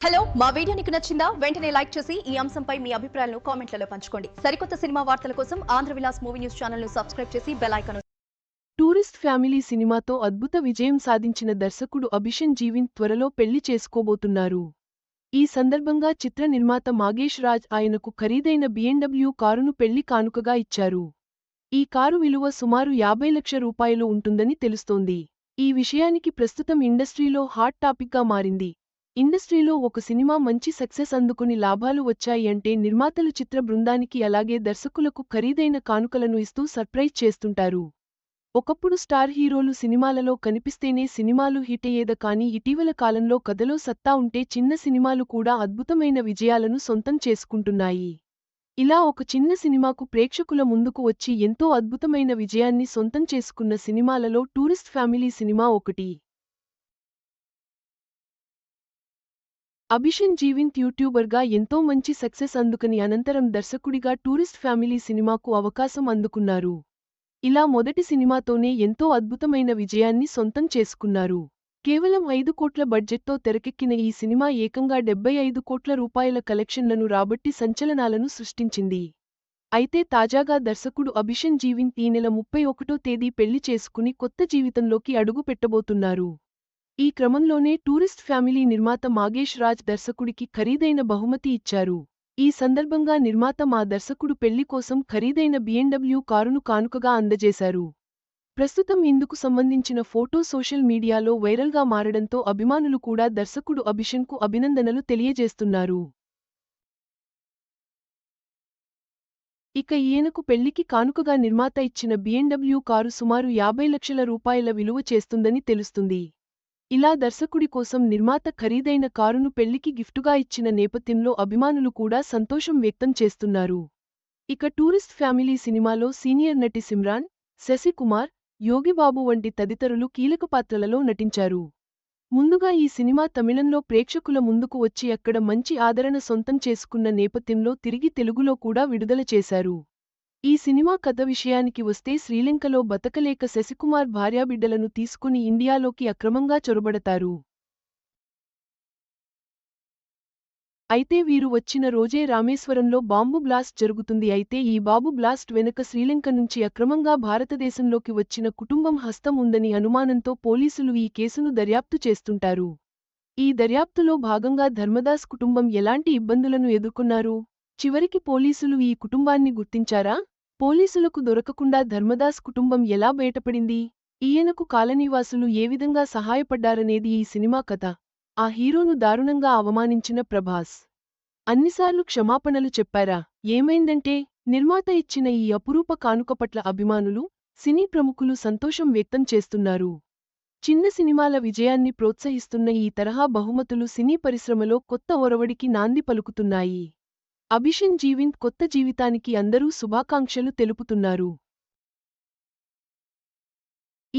Hello మా video నీకు నచ్చిందా? వెంటనే లైక్ చేసి ఈ అంశంపై మీ అభిప్రాయాలను కామెంట్లలో పంచుకోండి. సరికొత్త సినిమా వార్తల కోసం ఆంధ్ర విలాస్ మూవీ న్యూస్ ఛానల్ను సబ్స్క్రైబ్ చేసి బెల్ టూరిస్ట్ ఫ్యామిలీ సినిమాతో అద్భుత విజయం సాధించిన దర్శకుడు అభిషన్ జీవిన్ త్వరలో పెళ్ళి చేసుకోబోతున్నారు. ఈ సందర్భంగా చిత్ర నిర్మాత మాగేష్ రాజ్ ఆయనకు ఖరీదైన బిఎండబ్ల్యూ కారును పెళ్ళి కానుకగా ఇచ్చారు. ఈ కారు విలువ సుమారు యాభై లక్ష రూపాయలు ఉంటుందని తెలుస్తోంది. ఈ విషయానికి ప్రస్తుతం ఇండస్ట్రీలో హాట్ టాపిక్గా మారింది. ఇండస్ట్రీలో ఒక సినిమా మంచి సక్సెస్ అందుకుని లాభాలు వచ్చాయి అంటే నిర్మాతలు చిత్ర బృందానికి అలాగే దర్శకులకు ఖరీదైన కానుకలను ఇస్తూ సర్ప్రైజ్ చేస్తుంటారు. ఒకప్పుడు స్టార్ హీరోలు సినిమాలలో కనిపిస్తేనే సినిమాలు హిట్ అయ్యేద కానీ ఇటీవల కాలంలో కథలో సత్తా ఉంటే చిన్న సినిమాలు కూడా అద్భుతమైన విజయాలను సొంతం చేసుకుంటున్నాయి. ఇలా ఒక చిన్న సినిమాకు ప్రేక్షకుల ముందుకు వచ్చి ఎంతో అద్భుతమైన విజయాన్ని సొంతం చేసుకున్న సినిమాలలో టూరిస్ట్ ఫ్యామిలీ సినిమా ఒకటి. అభిషన్ జీవింత్ యూట్యూబర్గా ఎంతో మంచి సక్సెస్ అందుకని అనంతరం దర్శకుడిగా టూరిస్ట్ ఫ్యామిలీ సినిమాకు అవకాశం అందుకున్నారు. ఇలా మొదటి సినిమాతోనే ఎంతో అద్భుతమైన విజయాన్ని సొంతం చేసుకున్నారు. కేవలం ఐదు కోట్ల బడ్జెట్తో తెరకెక్కిన ఈ సినిమా ఏకంగా డెబ్బై ఐదు కోట్ల రూపాయల కలెక్షన్లను రాబట్టి సంచలనాలను సృష్టించింది. అయితే తాజాగా దర్శకుడు అభిషన్ జీవింత్ ఈ నెల ముప్పై ఒకటో తేదీ పెళ్ళి చేసుకుని కొత్త జీవితంలోకి అడుగు పెట్టబోతున్నారు ఈ క్రమంలోనే టూరిస్ట్ ఫ్యామిలీ నిర్మాత మాగేష్ రాజ్ దర్శకుడికి ఖరీదైన బహుమతి ఇచ్చారు. ఈ సందర్భంగా నిర్మాత మా దర్శకుడు పెళ్ళి కోసం ఖరీదైన బిఎండబ్ల్యూ కారును కానుకగా అందజేశారు. ప్రస్తుతం ఇందుకు సంబంధించిన ఫోటో సోషల్ మీడియాలో వైరల్గా మారడంతో అభిమానులు కూడా దర్శకుడు అభిషన్కు అభినందనలు తెలియజేస్తున్నారు. ఇక ఈయనకు పెళ్ళికి కానుకగా నిర్మాత ఇచ్చిన బీఎండబ్ల్యూ కారు సుమారు యాభై లక్షల రూపాయల విలువ చేస్తుందని తెలుస్తుంది. ఇలా దర్శకుడి కోసం నిర్మాత ఖరీదైన కారును పెళ్ళికి గిఫ్టుగా ఇచ్చిన నేపథ్యంలో అభిమానులు కూడా సంతోషం వ్యక్తం చేస్తున్నారు. ఇక టూరిస్ట్ ఫ్యామిలీ సినిమాలో సీనియర్ నటి సిమ్రాన్ శశికుమార్ యోగిబాబు వంటి తదితరులు కీలక పాత్రలలో నటించారు. ముందుగా ఈ సినిమా తమిళంలో ప్రేక్షకుల ముందుకు వచ్చి అక్కడ మంచి ఆదరణ సొంతం చేసుకున్న నేపథ్యంలో తిరిగి తెలుగులో కూడా విడుదల చేశారు. ఈ సినిమా కథ విషయానికి వస్తే శ్రీలంకలో బతకలేక శశికుమార్ భార్యాబిడ్డలను తీసుకుని ఇండియాలోకి అక్రమంగా చొరబడతారు. అయితే వీరు వచ్చిన రోజే రామేశ్వరంలో బాంబు బ్లాస్ట్ జరుగుతుంది. అయితే ఈ బాంబు బ్లాస్ట్ వెనుక శ్రీలంక నుంచి అక్రమంగా భారతదేశంలోకి వచ్చిన కుటుంబం హస్తం ఉందని అనుమానంతో పోలీసులు ఈ కేసును దర్యాప్తు చేస్తుంటారు. ఈ దర్యాప్తులో భాగంగా ధర్మదాస్ కుటుంబం ఎలాంటి ఇబ్బందులను ఎదుర్కొన్నారు? చివరికి పోలీసులు ఈ కుటుంబాన్ని గుర్తించారా? పోలీసులకు దొరకకుండా ధర్మదాస్ కుటుంబం ఎలా బయటపడింది? ఈయనకు కాలనీవాసులు ఏ విధంగా సహాయపడ్డారనేది ఈ సినిమా కథ. ఆ హీరోను దారుణంగా అవమానించిన ప్రభాస్. అన్నిసార్లు క్షమాపణలు చెప్పారా? ఏమైందంటే నిర్మాత ఇచ్చిన ఈ అపురూప కానుక పట్ల అభిమానులు సినీ ప్రముఖులు సంతోషం వ్యక్తం చేస్తున్నారు. చిన్న సినిమాల విజయాన్ని ప్రోత్సహిస్తున్న ఈ తరహా బహుమతులు సినీ పరిశ్రమలో కొత్త ఒరవడికి నాంది పలుకుతున్నాయి. అభిషన్ జీవింత్ కొత్త జీవితానికి అందరూ శుభాకాంక్షలు తెలుపుతున్నారు.